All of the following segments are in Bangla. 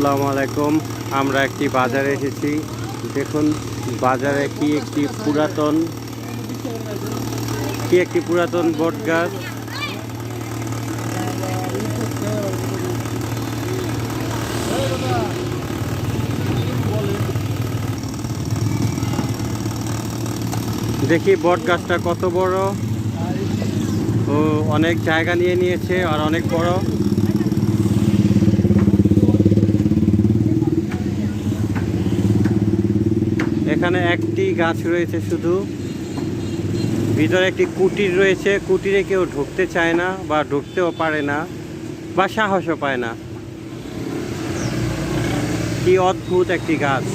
আসসালামু আলাইকুম। আমরা একটি বাজারে এসেছি। দেখুন, বাজারে কি একটি পুরাতন কি একটি পুরাতন বট গাছ। দেখি বট গাছটা কত বড়। ও, অনেক জায়গা নিয়ে নিয়েছে আর অনেক বড়। এখানে একটি গাছ রয়েছে শুধু। ভিতরে একটি কুটির রয়েছে। কুটিরে কেউ ঢুকতে চায় না বা ঢুকতেও পারে না বা সাহসও পায় না। কি অদ্ভুত একটি গাছ।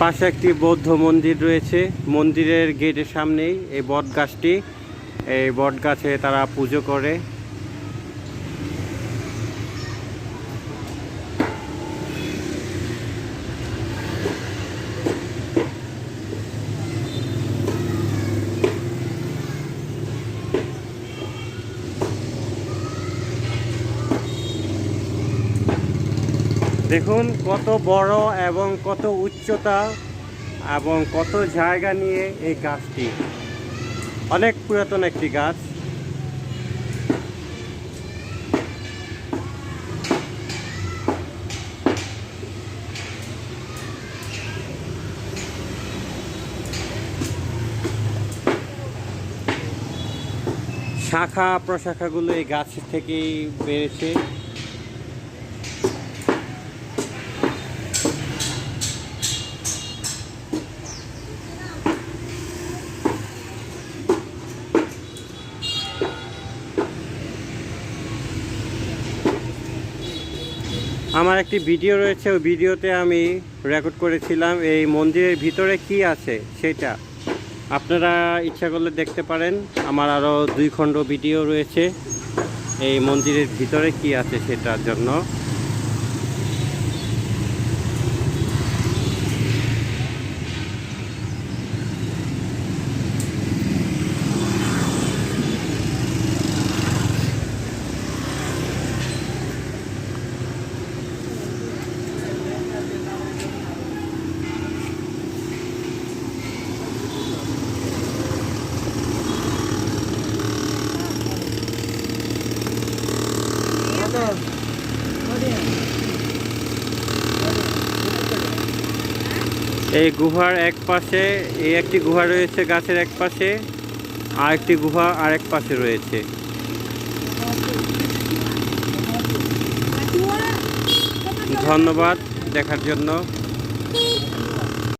পাশে একটি বৌদ্ধ মন্দির রয়েছে। মন্দিরের গেটের সামনেই এই বট গাছটি এই বট গাছে তারা পুজো করে। দেখুন কত বড় এবং কত উচ্চতা এবং কত জায়গা নিয়ে এই গাছটি। অনেক পুরাতন একটি গাছ। শাখা প্রশাখাগুলো এই গাছ থেকেই বেড়েছে আমার একটি ভিডিও রয়েছে, ওই ভিডিওতে আমি রেকর্ড করেছিলাম এই মন্দিরের ভিতরে কি আছে সেটা। আপনারা ইচ্ছা করলে দেখতে পারেন, আমার আরও দুই খণ্ড ভিডিও রয়েছে, এই মন্দিরের ভিতরে কি আছে সেটার জন্য। এই গুহার এক পাশে, এই একটি গুহা রয়েছে গাছের এক পাশে আর একটি গুহা আর এক পাশে রয়েছে। ধন্যবাদ দেখার জন্য।